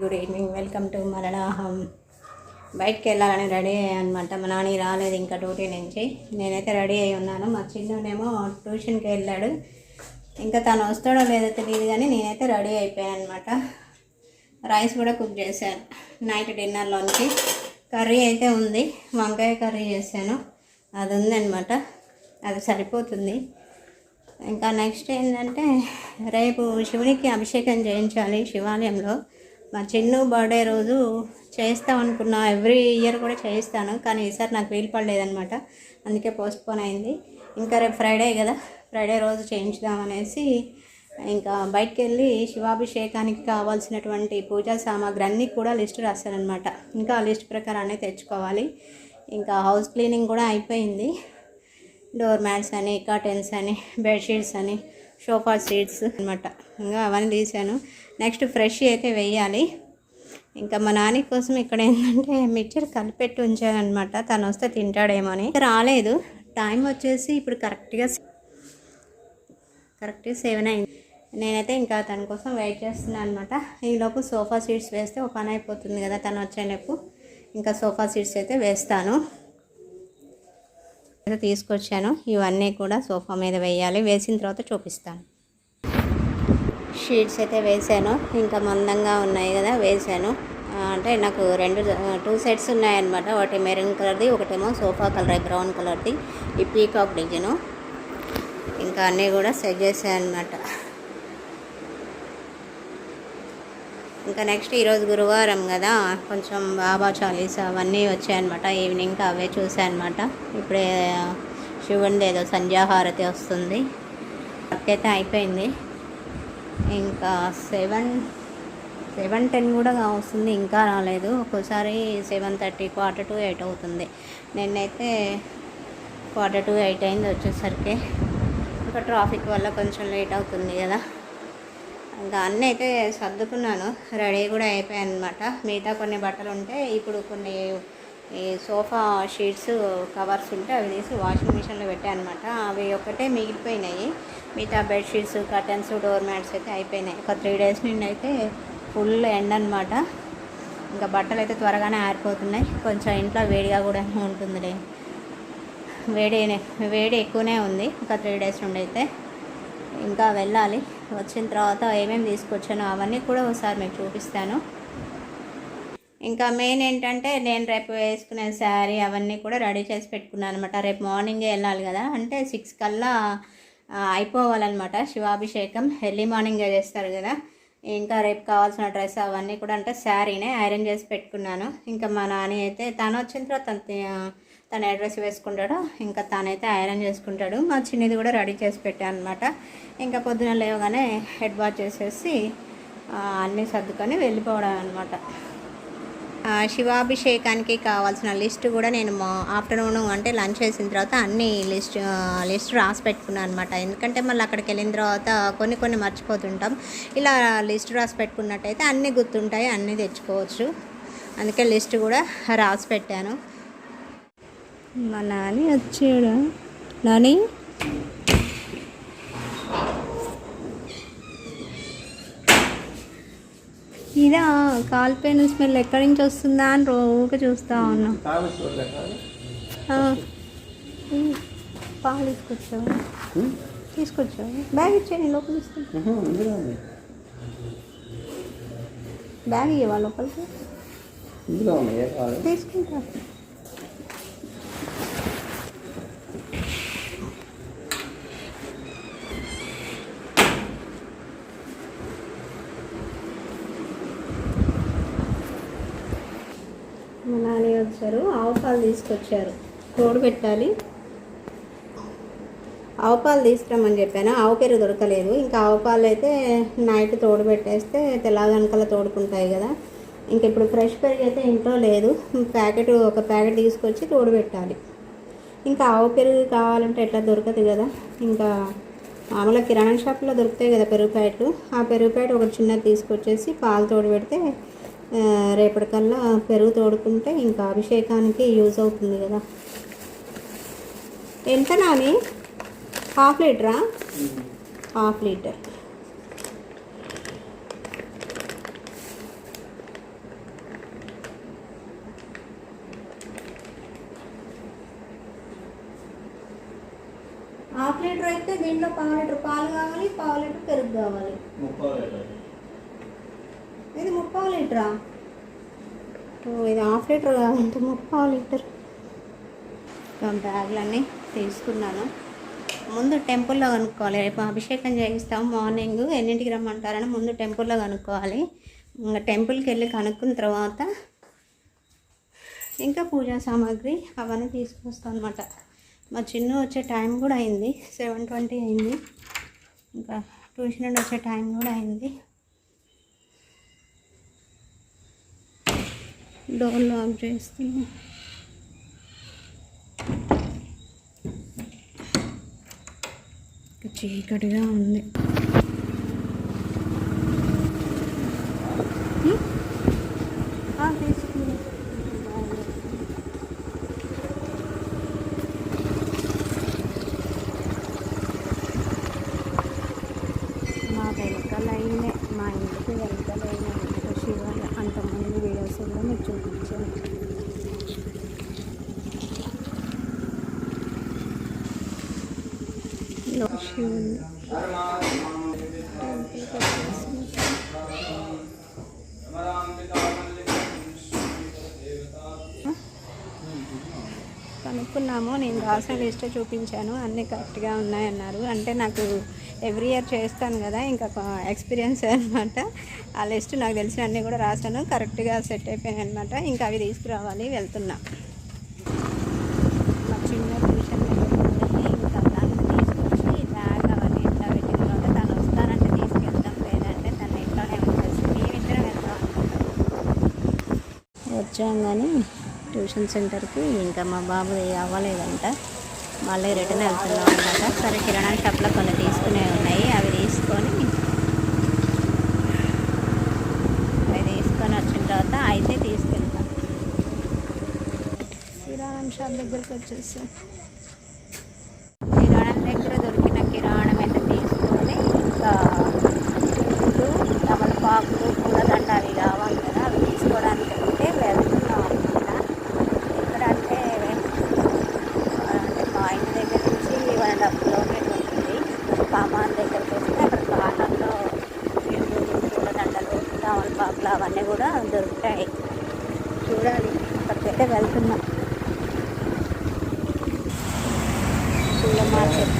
Good evening welcome to మరణాహం బయటికి వెళ్ళాలని రెడీ అయ్యాను అనమాట మా నాని రాలేదు ఇంకా డ్యూటీ నుంచి. నేనైతే రెడీ అయి ఉన్నాను. మా చిన్నేమో ట్యూషన్కి వెళ్ళాడు. ఇంకా తను వస్తాడో లేదో తెలియదు కానీ నేనైతే రెడీ అయిపోయాను అనమాట రైస్ కూడా కుక్ చేశాను. నైట్ డిన్నర్లోంచి కర్రీ అయితే ఉంది. వంకాయ కర్రీ చేశాను. అది ఉందన్నమాట అది సరిపోతుంది. ఇంకా నెక్స్ట్ ఏంటంటే రేపు శివునికి అభిషేకం చేయించాలి శివాలయంలో. మా చిన్ను బర్త్డే రోజు చేస్తాం అనుకున్నా. ఎవ్రీ ఇయర్ కూడా చేయిస్తాను. కానీ ఈసారి నాకు వీలు పడలేదనమాట అందుకే పోస్ట్పోన్ అయింది. ఇంకా రేపు ఫ్రైడే కదా. ఫ్రైడే రోజు చేయించుదామనేసి ఇంకా బయటికి వెళ్ళి శివాభిషేకానికి కావాల్సినటువంటి పూజా సామాగ్రి అన్నీ కూడా లిస్ట్ రాశానమాట ఇంకా ఆ లిస్ట్ ప్రకారాన్ని తెచ్చుకోవాలి. ఇంకా హౌస్ క్లీనింగ్ కూడా అయిపోయింది. డోర్ మ్యాట్స్ అని కర్టెన్స్ అని బెడ్షీట్స్ అని సోఫా సీట్స్ అనమాట ఇంకా అవన్నీ తీసాను నెక్స్ట్ ఫ్రెష్ అయితే వేయాలి. ఇంకా మా నాని కోసం ఇక్కడ ఏంటంటే మిక్చర్ కలిపెట్టి ఉంచానమాట తను వస్తే తింటాడేమో అని. రాలేదు. టైం వచ్చేసి ఇప్పుడు కరెక్ట్గా కరెక్ట్గా సెవెన్ అయింది. నేనైతే ఇంకా తన కోసం వెయిట్ చేస్తున్నాను అనమాట ఈలోపు సోఫా సీట్స్ వేస్తే ఒక పని అయిపోతుంది కదా తను వచ్చేలోపు. ఇంకా సోఫా సీట్స్ అయితే వేస్తాను. అయితే తీసుకొచ్చాను. ఇవన్నీ కూడా సోఫా మీద వేయాలి. వేసిన తర్వాత చూపిస్తాను. షీట్స్ అయితే వేసాను ఇంకా మందంగా ఉన్నాయి కదా వేసాను అంటే నాకు రెండు టూ సెట్స్ ఉన్నాయన్నమాట. ఒకటి మెరూన్ కలర్ది ఒకటేమో సోఫా కలర్ బ్రౌన్ కలర్ది. ఈ పీకాక్ డిజైను. ఇంకా అన్నీ కూడా సెట్ చేశాయి అనమాట ఇంకా నెక్స్ట్ ఈరోజు గురువారం కదా కొంచెం బాబా చాలీస్ అవన్నీ వచ్చాయన్నమాట. ఈవినింగ్ అవే అనమాట ఇప్పుడే శివుడిది ఏదో సంధ్యాహారతి వస్తుంది. అయితే అయిపోయింది. ఇంకా సెవెన్ సెవెన్ టెన్ కూడా వస్తుంది ఇంకా రాలేదు. ఒక్కోసారి seven thirty quarter to eight అవుతుంది. నిన్నైతే క్వార్టర్ టు ఎయిట్ అయింది వచ్చేసరికి. ఇంకా ట్రాఫిక్ వల్ల కొంచెం లేట్ అవుతుంది కదా. ఇంకా అన్నీ అయితే సర్దుకున్నాను. రెడీ కూడా అయిపోయాను అనమాట మిగతా కొన్ని బట్టలు ఉంటే ఇప్పుడు కొన్ని ఈ సోఫా షీట్స్ కవర్స్ ఉంటే అవి తీసి వాషింగ్ మిషన్లో పెట్టాను అనమాట అవి ఒకటే మిగిలిపోయినాయి. మిగతా బెడ్షీట్స్ కర్టన్స్ డోర్ మ్యాట్స్ అయితే అయిపోయినాయి. ఒక త్రీ డేస్ నుండి అయితే ఫుల్ ఎండ్ అనమాట ఇంకా బట్టలు అయితే త్వరగానే ఆరిపోతున్నాయి. కొంచెం ఇంట్లో వేడిగా కూడా ఉంటుందిలే. వేడి వేడి ఎక్కువనే ఉంది. ఒక త్రీ డేస్ నుండి అయితే. ఇంకా వెళ్ళాలి. వచ్చిన తర్వాత ఏమేమి తీసుకొచ్చానో అవన్నీ కూడా ఒకసారి మీకు చూపిస్తాను. ఇంకా మెయిన్ ఏంటంటే నేను రేపు వేసుకునే శారీ అవన్నీ కూడా రెడీ చేసి పెట్టుకున్నాను అనమాట రేపు మార్నింగే వెళ్ళాలి కదా. అంటే సిక్స్ కల్లా అయిపోవాలన్నమాట శివాభిషేకం. ఎర్లీ మార్నింగే చేస్తారు కదా. ఇంకా రేపు కావాల్సిన డ్రెస్ అవన్నీ కూడా అంటే శారీనే ఐరన్ చేసి పెట్టుకున్నాను. ఇంకా మా నాని అయితే తను వచ్చిన తర్వాత తన అడ్రస్ వేసుకుంటాడు ఇంకా తనైతే ఐరన్ చేసుకుంటాడు. మా చిన్నది కూడా రెడీ చేసి పెట్టాను అనమాట ఇంకా పొద్దున లేవగానే హెడ్ వాష్ చేసేసి అన్నీ సర్దుకొని వెళ్ళిపోవడం అనమాట శివాభిషేకానికి కావాల్సిన లిస్ట్ కూడా నేను మా ఆఫ్టర్నూన్ అంటే లంచ్ చేసిన తర్వాత అన్ని లిస్ట్ లిస్ట్ రాసి పెట్టుకున్నాను అనమాట ఎందుకంటే మళ్ళీ అక్కడికి వెళ్ళిన తర్వాత కొన్ని కొన్ని మర్చిపోతుంటాం. ఇలా లిస్ట్ రాసి పెట్టుకున్నట్టయితే అన్నీ గుర్తుంటాయి అన్నీ తెచ్చుకోవచ్చు. అందుకే లిస్ట్ కూడా రాసి పెట్టాను. మా నాని వచ్చాడు. నాని? ఇదా కాలిపోయిన స్మెల్ ఎక్కడి నుంచి వస్తుందా అని రోజు చూస్తూ ఉన్నాం. పాలు తీసుకొచ్చావు? తీసుకొచ్చావు? బ్యాగ్ ఇచ్చేయండి లోపల బ్యాగ్ ఇవ్వాలి లోపలికి? తీసుకుంటా మా తీసుకొచ్చారు ఆవు పాలు తీసుకొచ్చారు. తోడు పెట్టాలి. ఆవు పాలు తీసుకురమ్మని చెప్పాను. ఆవు పేరు దొరకలేదు. ఇంకా ఆవు పాలు అయితే నైట్ తోడు పెట్టేస్తే తెల్లగనకల తోడుకుంటాయి కదా. ఇంక ఇప్పుడు ఫ్రెష్ పెరుగు అయితే ఇంట్లో లేదు. ప్యాకెట్ ఒక ప్యాకెట్ తీసుకొచ్చి తోడు పెట్టాలి. ఇంకా ఆవు పెరుగు కావాలంటే ఎట్లా దొరకదు కదా. ఇంకా మామూలుగా కిరాణా షాప్లో దొరుకుతాయి కదా పెరుగు ప్యాకెట్లు. ఆ పెరుగు ప్యాకెట్ ఒక చిన్నది తీసుకొచ్చేసి పాలు తోడు పెడితే రేపటికల్లా పెరుగు తోడుకుంటే ఇంకా అభిషేకానికి యూజ్ అవుతుంది కదా. ఎంత Nani? Half లీటరా? Half litre. Half litre అయితే దీంట్లో పావు లీటర్ పాలు కావాలి పావు లీటర్ పెరుగు కావాలి. ముప్పావు లీటరా? ఇది హాఫ్ లీటర్ కాదంటే ముప్పావు లీటర్. ఇంకా బ్యాగులన్నీ తీసుకున్నాను. ముందు టెంపుల్లో కనుక్కోవాలి రేపు అభిషేకం చేయిస్తాం మార్నింగ్ ఎన్నింటికి రమ్మంటారని ముందు టెంపుల్లో కనుక్కోవాలి. ఇంకా టెంపుల్కి వెళ్ళి కనుక్కున్న తర్వాత ఇంకా పూజా సామాగ్రి అవన్నీ తీసుకొస్తాం అనమాట మా చిన్న వచ్చే టైం కూడా అయింది సెవెన్ ట్వంటీ అయింది. ఇంకా ట్యూషన్ నుండి వచ్చే టైం కూడా అయింది. డోర్ లాక్ చేస్తున్నా. చీకటిగా ఉంది హ్మ్? ఆ, తీసుకున్నా. మా వెనక లైనే మా ఇంటికి వెనక లైనే శివాల అంతమంది వీడియోస్ కూడా మీకు చూపించాను లో శివుని కనుక్కున్నాము నేను రాసిన లిస్ట్ చూపించాను అన్నీ కరెక్ట్గా ఉన్నాయన్నారు. అంటే నాకు ఎవ్రీ ఇయర్ చేస్తాను కదా ఇంకా ఎక్స్పీరియన్స్ అనమాట ఆ లిస్ట్ నాకు తెలిసిన అన్నీ కూడా రాశాను కరెక్ట్గా సెట్ అయిపోయాయి అనమాట ఇంకా అవి తీసుకురావాలి వెళ్తున్నాను మా చిన్న ట్యూషన్ ఇంకా తను తీసుకొచ్చి బ్యాగ్ అవన్నీ ఇంట్లో పెట్టిన తర్వాత తను వస్తానంటే తీసుకెళ్తాం లేదంటే తను ఇంట్లోనే వచ్చేసి మేమిద్దరం వెళ్తాం అనుకుంటాం వచ్చాం కానీ ట్యూషన్ సెంటర్కి ఇంకా మా బాబు అవ్వలేదంట. మళ్ళీ రిటర్న్ వెళ్తున్నాం అనమాట సరే కిరాణా షాప్లో కొన్ని తీసుకునే ఉన్నాయి. అవి తీసుకొని అవి తీసుకొని వచ్చిన తర్వాత అయితే తీసుకెళ్తాం. కిరాణం షాప్ దగ్గరికి వచ్చేసాం కిరాణం దగ్గర దొరికిన కిరాణం అయితే తీసుకొని ఇంకా పూలు తమలపాకులు పూలదండ అవి కావాలి కదా అవి తీసుకోవడానికి అయితే వెళ్తున్నాం అనమాట ఎక్కడ అంటే అంటే మా ఇంటి దగ్గర నుంచి వన్ అండ్ హాఫ్ కిలోమీటర్ ఉంటుంది కామాన్ దగ్గరికి వస్తే అక్కడ కాలంలో పూలు పూలదండలు తమలపాకులు అవన్నీ కూడా దొరుకుతాయి చూడాలి అక్కడికైతే వెళ్తున్నాం పూల మార్కెట్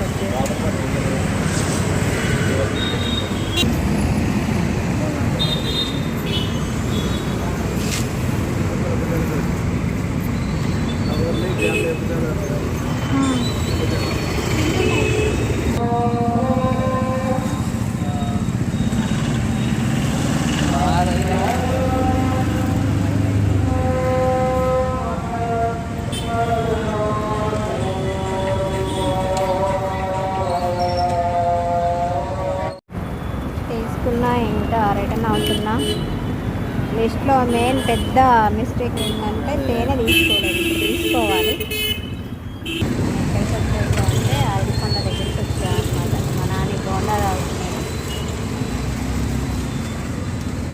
తీసుకున్నా ఇంకా రిటర్న్ అవుతున్నా లిస్ట్లో మెయిన్ పెద్ద మిస్టేక్ ఏంటంటే తేనె తీసుకోలేదు. తీసుకోవాలి. ఎక్కడికి వచ్చేసా అంటే ఆదికొండ దగ్గరికి వచ్చా అనమాట మా నాన్న బోండా తాగుతున్నాను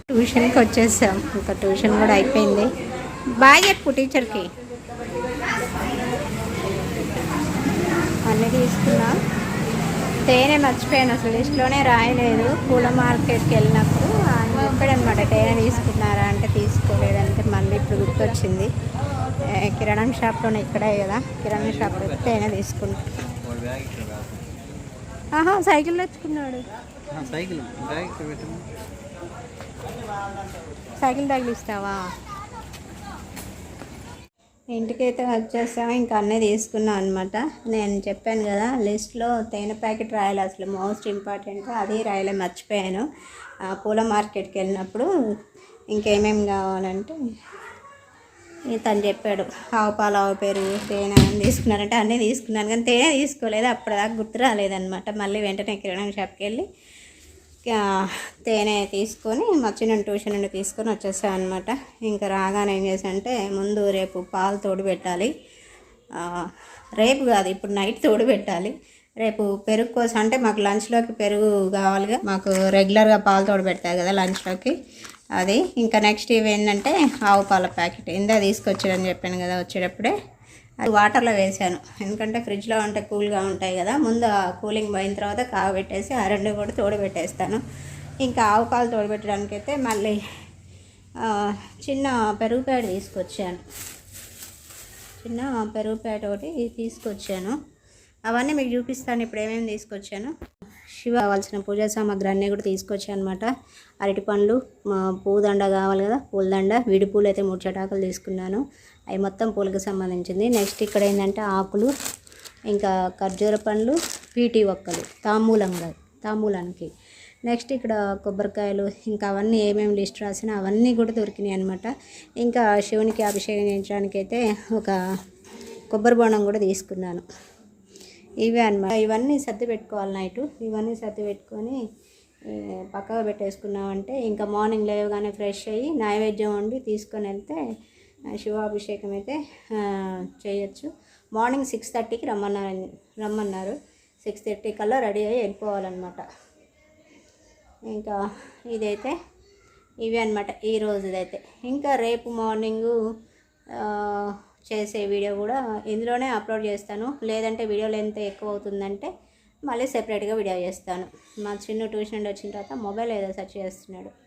ట్యూషన్కి వచ్చేసాం. ఇంకా ట్యూషన్ కూడా అయిపోయింది. బాగా చెప్పు టీచర్కి అన్నీ తీసుకున్నా. తేనె మర్చిపోయాను. అసలు లిస్ట్లోనే రాయలేదు. పూల మార్కెట్కి వెళ్ళినప్పుడు ఆయన తేనె తీసుకున్నారా అంటే తీసుకోలేదంటే మళ్ళీ ఇప్పుడు గుర్తొచ్చింది. కిరాణం షాప్లోనే ఇక్కడే కదా. కిరాణం షాప్లో ఇక్కడ కాదు ఆహా సైకిల్ తెచ్చుకున్నాడు. సైకిల్ సైకిల్ తగిలిస్తావా? ఇంటికైతే వచ్చేసాం ఇంకా అన్నీ తీసుకున్నాం అనమాట నేను చెప్పాను కదా లిస్ట్లో తేనె ప్యాకెట్ రాయాలి అసలు. Most important. అది రాయలే మర్చిపోయాను. పూల మార్కెట్కి వెళ్ళినప్పుడు ఇంకేమేమి కావాలంటే తను చెప్పాడు. ఆవు పాలు ఆవు పెరుగు తేనె తీసుకున్నారంటే అన్నీ తీసుకున్నాను. కానీ తేనె తీసుకోలేదు. అప్పటిదాకా గుర్తు రాలేదనమాట మళ్ళీ వెంటనే కిరాణా షాప్కి వెళ్ళి తేనె తీసుకొని మా చిన్న ట్యూషన్ నుండి తీసుకొని వచ్చేసాను అనమాట ఇంకా రాగానే ఏం చేశానంటే ముందు రేపు పాలు తోడు పెట్టాలి. రేపు కాదు ఇప్పుడు నైట్ తోడు పెట్టాలి. రేపు పెరుగు కోసం అంటే మాకు లంచ్లోకి పెరుగు కావాలిగా. మాకు రెగ్యులర్గా పాలు తోడు పెడతారు కదా లంచ్లోకి అది ఇంకా నెక్స్ట్ ఇవి ఏంటంటే ఆవు పాల ప్యాకెట్. ఇందా తీసుకొచ్చాడని చెప్పాను కదా వచ్చేటప్పుడే. అది వాటర్లో వేసాను. ఎందుకంటే ఫ్రిడ్జ్లో ఉంటే కూల్గా ఉంటాయి కదా. ముందు కూలింగ్ పోయిన తర్వాత కాగబెట్టేసి ఆ రెండు కూడా తోడబెట్టేస్తాను. ఇంకా ఆవు పాలు తోడబెట్టడానికి అయితే మళ్ళీ చిన్న పెరుగు ప్యాడ్ తీసుకొచ్చాను. చిన్న పెరుగు ప్యాడ్ ఒకటి తీసుకొచ్చాను. అవన్నీ మీకు చూపిస్తాను. ఇప్పుడు ఏమేమి తీసుకొచ్చాను? శివ కావాల్సిన పూజా సామాగ్రి అన్నీ కూడా తీసుకొచ్చాను అనమాట అరటి పండ్లు పూదండ కావాలి కదా పూలదండ విడి పూలు అయితే మూడు చటాకులు తీసుకున్నాను. అవి మొత్తం పూలకు సంబంధించింది. నెక్స్ట్ ఇక్కడ ఏంటంటే ఆకులు ఇంకా ఖర్జూర పండ్లు పీటి ఒక్కలు తాంబూలంగా తాంబూలానికి. నెక్స్ట్ ఇక్కడ కొబ్బరికాయలు ఇంకా అవన్నీ ఏమేమి లిస్ట్ రాసినా అవన్నీ కూడా దొరికినాయి అనమాట ఇంకా శివునికి అభిషేకం చేయించడానికి అయితే ఒక కొబ్బరి బోండం కూడా తీసుకున్నాను. ఇవే అనమాట ఇవన్నీ సర్ది పెట్టుకోవాలి నైట్. ఇవన్నీ సర్ది పెట్టుకొని పక్కగా పెట్టేసుకున్నామంటే ఇంకా మార్నింగ్ లేవగానే ఫ్రెష్ అయ్యి నైవేద్యం వండి తీసుకొని వెళ్తే శివాభిషేకం అయితే చేయొచ్చు. మార్నింగ్ సిక్స్ థర్టీకి రమ్మన్నారు రమ్మన్నారు. సిక్స్ థర్టీ కల్లా రెడీ అయ్యి వెళ్ళిపోవాలన్నమాట. ఇంకా ఇదైతే ఇవి అనమాట ఈ రోజుదైతే. ఇంకా రేపు మార్నింగు చేసే వీడియో కూడా ఇందులోనే అప్లోడ్ చేస్తాను. లేదంటే వీడియో లెంత్ ఎక్కువ అవుతుందంటే మళ్ళీ సెపరేట్గా వీడియో చేస్తాను. మా చిన్న ట్యూషన్ నుండి వచ్చిన తర్వాత మొబైల్ ఏదో సెర్చ్ చేస్తున్నాడు.